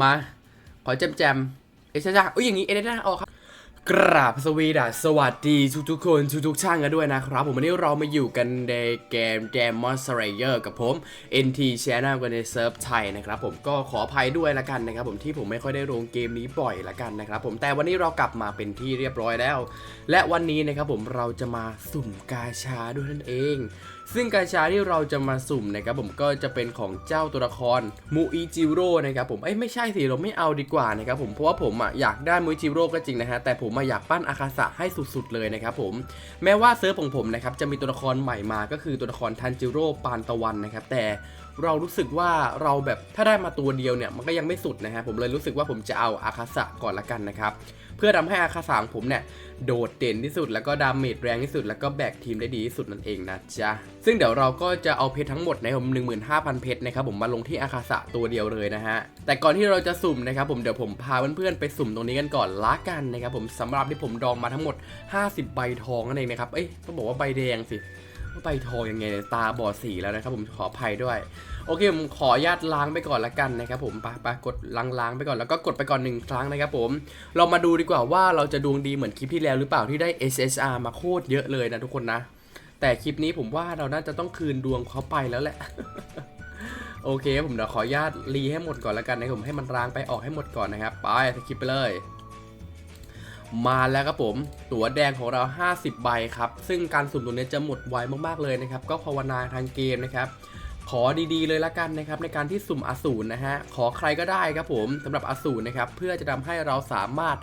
มา ขอแจมแจมเอชจ้าอุ้ยอย่างนี้เอเดน่าออกครับ กราบสวีดัสสวัสดีทุกทุกๆคนทุกทุกๆช่างกันด้วยนะครับ ผมวันนี้เรามาอยู่กันในเกม Demon Slayer กับผม NT Channel กันในเซิร์ฟไทยนะครับผมก็ขออภัยด้วยละกันนะครับผมที่ผมไม่ค่อยได้ลงเกมนี้บ่อยละกันนะครับผมแต่วันนี้เรากลับมาเป็นที่เรียบร้อยแล้ว และวันนี้นะครับผมเราจะมาสุ่มกาชาด้วยนั่นเอง ซึ่งกาชาที่เราจะมาสุ่มนะครับผมก็จะเป็นของเจ้าตัวละครมูอิจิโร่นะครับผมเอ้ยไม่ใช่สิเราไม่เอาดีกว่านะครับผมเพราะว่าผมอะอยากได้มูอิจิโร่ก็จริงนะฮะแต่ผมมาอยากปั้นอาคาสะให้สุดๆเลยนะครับผมแม้ว่าเซิร์ฟของผมนะครับจะมีตัวละครใหม่มาก็คือตัวละครทันจิโร่ปานตะวันนะครับแต่เรารู้สึกว่าเราแบบถ้าได้มาตัวเดียวเนี่ยมันก็ยังไม่สุดนะฮะผมเลยรู้สึกว่าผมจะเอาอาคาสะก่อนละกันนะครับเพื่อทำให้อาคาสะของผมเนี่ยโดดเด่นที่สุดแล้วก็ดาเมจแรงที่สุด แล้วก็แบกทีมได้ดีที่สุดนั่นเองนะจ๊ะซึ่งเดี๋ยวเราก็จะเอาเพชรทั้งหมดในผม15,000 เพชรนะครับผมมาลงที่อาคาสะตัวเดียวเลยนะฮะแต่ก่อนที่เราจะสุ่มนะครับผมเดี๋ยวผมพาเพื่อนๆไปสุ่มตรงนี้กันก่อนละกันนะครับผมสำหรับที่ผมดองมาทั้งหมด 50 ใบทองนั่นเองนะครับเอ้ยต้องบอกว่าใบแดงสิ ว่าใบทองยังไงเนี่ยตาบอดสีแล้วนะครับผมขออภัยด้วย โอเคผมขออนุญาตล้างไปก่อนละกันนะครับผมไปไปกดล้างล้างไปก่อนแล้วก็กดไปก่อนหนึ่งครั้งนะครับผม เรามาดูดีกว่าว่าเราจะดวงดีเหมือนคลิปที่แล้วหรือเปล่าที่ได้ SSR มาโคตรเยอะเลยนะทุกคนนะ แต่คลิปนี้ผมว่าเราน่าจะต้องคืนดวงเขาไปแล้วแหละโอเคผมเดี๋ยวขออนุญาตรีให้หมดก่อนล้วกันนะครับผมให้มันล้างไปออกให้หมดก่อนนะครับไปสคลิปไปเลย มาแล้วครับผม ตั๋วแดงของเรา 50 ใบครับ ซึ่งการสุ่มตัวนี้จะหมดไวมากๆเลยนะครับ ก็ภาวนาทางเกมนะครับ ขอดีๆเลยละกันนะครับ ในการที่สุ่มอสูรนะฮะ ขอใครก็ได้ครับผมสำหรับอสูรนะครับ เพื่อจะทำให้เราสามารถ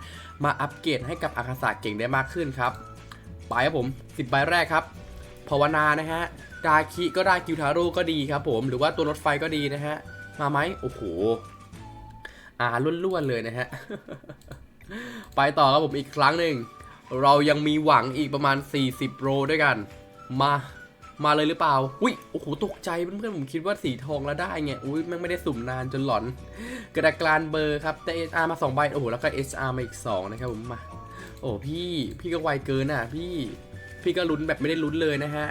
มาอัปเกรดให้กับอาคาสะเก่งได้มากขึ้นครับ ไปครับผม 10 ใบแรกครับ ภาวนานะฮะ ดาคิก็ได้กิวทาโร่ก็ดีครับผม หรือว่าตัวรถไฟก็ดีนะฮะ มาไหมโอ้โห อ่าล้วนๆเลยนะฮะ ไปต่อครับผมอีกครั้งหนึ่ง เรายังมีหวังอีกประมาณ 40 โรด้วยกัน มา มาเลยหรือเปล่า อุ้ย โอ้โห ตกใจเพื่อนๆ ผมคิดว่าสีทองแล้วได้ไง อุ้ยแม่งไม่ได้สุ่มนานจนหลอน กระดากลานเบอร์ครับ แต่ SR มา 2 ใบ โอ้โห แล้วก็ SR มาอีก 2 นะครับผมมา โอ้พี่ พี่ก็ไวเกินอะ พี่ พี่ก็ลุ้นแบบไม่ได้ลุ้นเลยนะฮะ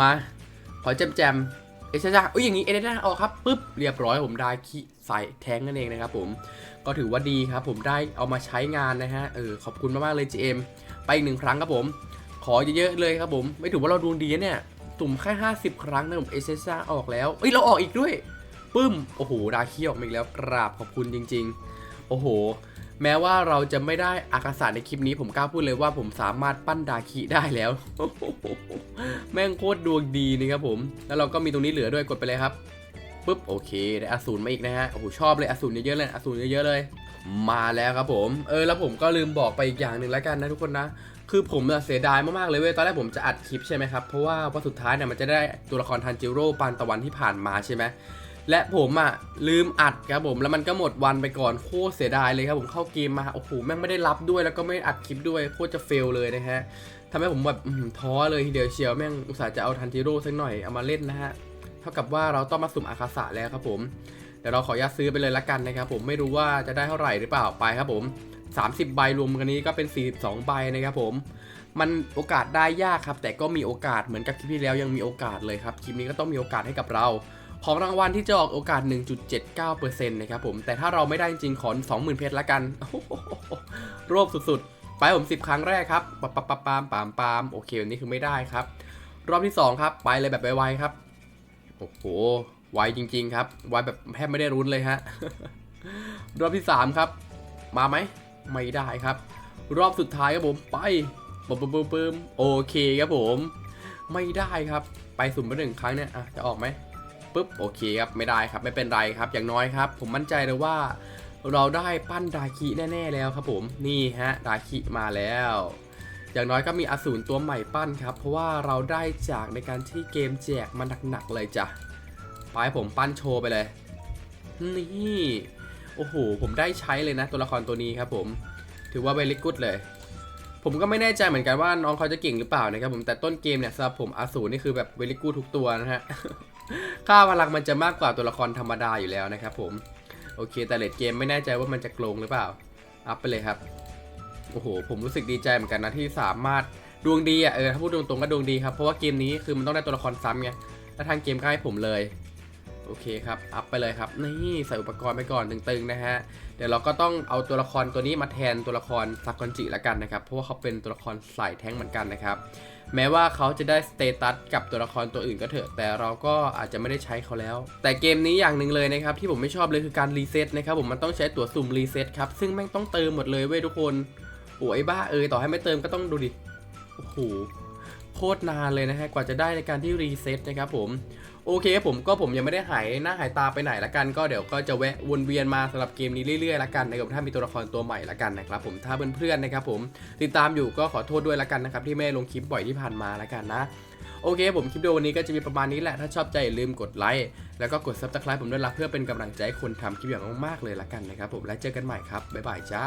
มา ขอแจมแจม เอชจ้าอุ้ยอย่างนี้เอเดน่าออกครับปุ๊บเรียบร้อยผมได้ขี้ใส่แทงนั่นเองนะครับผมก็ถือว่าดีครับผมได้เอามาใช้งานนะฮะเออขอบคุณมากๆเลย GM ไปอีกหนึ่งครั้งครับผม ขอเยอะๆเลยครับผม ไม่ถือว่าเราดวงดีเนี่ยตุ่มแค่ 50 ครั้งนะผมเอเซซ่าออกแล้วเอ้ยเราออกอีกด้วยปึ้มโอ้โหดาคีออกมาอีกแล้วกราบขอบคุณจริง ๆ โอ้โห แม้ว่าเราจะไม่ได้อากาศในคลิปนี้ผมกล้าพูดเลยว่าผมสามารถปั้นดาคิได้แล้ว แม่งโคตรดวงดีนี่ครับผม แล้วเราก็มีตรงนี้เหลือด้วยกดไปเลยครับปุ๊บโอเคได้อสูรมาอีกนะฮะโอ้โหชอบเลยอสูรเยอะๆเลยอสูรเยอะๆเลย มาแล้วครับผม เออแล้วผมก็ลืมบอกไปอีกอย่างหนึ่งแล้วกันนะทุกคนนะคือผมเสียดายมากๆเลยเว้ยตอนแรกผมจะอัดคลิปใช่ไหมครับเพราะว่าวันสุดท้ายเนี่ยมันจะได้ตัวละครทันจิโร่ปานตะวันที่ผ่านมาใช่ไหม และผมอะลืมอัดครับผมแล้วมันก็หมดวันไปก่อนโคตรเสียดายเลยครับผมเข้าเกมมาโอ้โหแม่งไม่ได้รับด้วยแล้วก็ไม่อัดคลิปด้วยโคตรจะเฟลเลยนะฮะทำให้ผมแบบท้อเลยทีเดียวเชียวแม่งอุตส่าห์จะเอาทันจิโร่สักหน่อยเอามาเล่นนะฮะเท่ากับว่าเราต้องมาสุ่มอาคาสะแล้วครับผมเดี๋ยวเราขออนุญาตซื้อไปเลยละกันนะครับผมไม่รู้ว่าจะได้เท่าไหร่หรือเปล่าไปครับผม 30 ใบรวมกันนี้ก็เป็น 42 ใบนะครับผมมันโอกาสได้ยากครับ แต่ก็มีโอกาสเหมือนกับคลิปที่แล้วยังมีโอกาสเลยครับคลิปนี้ก็ต้องมีโอกาสให้กับเรา ของรางวัลที่จะออกโอกาส 1.79%นะครับผม แต่ถ้าเราไม่ได้จริงๆขอ20,000 เพชรละกัน รวบสุดๆ ไปผม 10 ครั้งแรกครับปะปะปะปามปามปามโอเควันนี้คือไม่ได้ครับ รอบที่ 2 ครับ ไปเลยแบบไวๆครับ โอ้โห ไวจริง ๆ ครับ ไวแบบแทบไม่ได้รุ้นเลยฮะ รอบที่ 3 ครับ มาไหม ไม่ได้ครับ รอบสุดท้ายครับผม ไปปึ้มปึ้มปึ้มปึ้มโอเคครับผม ไม่ได้ครับ ไปสุ่มไปหนึ่งครั้งเนี่ย อะ จะออกไหม ปุ๊บโอเคครับไม่ได้ครับไม่เป็นไรครับอย่างน้อยครับ ผมมั่นใจเลยว่าเราได้ปั้นดาคิแน่ๆแล้วครับผมนี่ฮะดาคิมาแล้ว อย่างน้อยก็มีอสูรตัวใหม่ปั้นครับเพราะว่าเราได้จากในการที่เกมแจกมันหนักๆเลยจ้ะไปผมปั้นโชว์ไปเลยนี่โอ้โหผมได้ใช้เลยนะตัวละครตัวนี้ครับผม ถือว่าเวลิกุดเลย ผมก็ไม่แน่ใจเหมือนกันว่าน้องเขาจะเก่งหรือเปล่านะครับผมแต่ต้นเกมเนี่ยสำหรับผมอาสูรนี่คือแบบเวลิกูทุกตัวนะฮะค่าพลังมันจะมากกว่าตัวละครธรรมดาอยู่แล้วนะครับผมโอเคแต่เลดเกมไม่แน่ใจว่ามันจะโกงหรือเปล่าอัพไปเลยครับโอ้โหผมรู้สึกดีใจเหมือนกันนะที่สามารถดวงดีอะเออถ้าพูดตรงๆก็ดวงดีครับเพราะว่าเกมนี้คือมันต้องได้ตัวละครซ้ำไงแล้วทางเกมก็ให้ผมเลย โอเคครับ อัพไปเลยครับ นี่ใส่อุปกรณ์ไปก่อนตึงๆนะฮะ เดี๋ยวเราก็ต้องเอาตัวละครตัวนี้มาแทนตัวละครซากอนจิละกันนะครับ เพราะว่าเขาเป็นตัวละครสายแท้งเหมือนกันนะครับ แม้ว่าเขาจะได้สเตตัสกับตัวละครตัวอื่นก็เถอะ แต่เราก็อาจจะไม่ได้ใช้เขาแล้ว แต่เกมนี้อย่างหนึ่งเลยนะครับที่ผมไม่ชอบเลยคือการรีเซ็ตนะครับผมมันต้องใช้ตัวสุ่มรีเซ็ตครับ ซึ่งแม่งต้องเติมหมดเลยเว้ยทุกคน โอ้ยบ้าเอยต่อให้ไม่เติมก็ต้องดูดิ โอ้โห โคตรนานเลยนะฮะ กว่าจะได้ในการที่รีเซ็ตนะครับผม โอเคผมก็ผมยังไม่ได้หายหน้าหายตาไปไหนละกันก็เดี๋ยวก็จะแวะวนเวียนมาสำหรับเกมนี้เรื่อยๆละกันนะครับถ้ามีตัวละครตัวใหม่ละกันนะครับผมถ้าเพื่อนๆนะครับผมติดตามอยู่ก็ขอโทษด้วยละกันนะครับที่ไม่ลงคลิปบ่อยที่ผ่านมาละกันนะโอเคผมคลิปวิดีโอวันนี้ก็จะมีประมาณนี้แหละ ถ้าชอบใจอย่าลืมกดไลค์แล้วก็กด subscribe ผมด้วยละเพื่อเป็นกำลังใจให้คนทำคลิปอย่างมากๆเลยละกันนะครับผมแล้วเจอกันใหม่ครับบ๊ายบายจ้า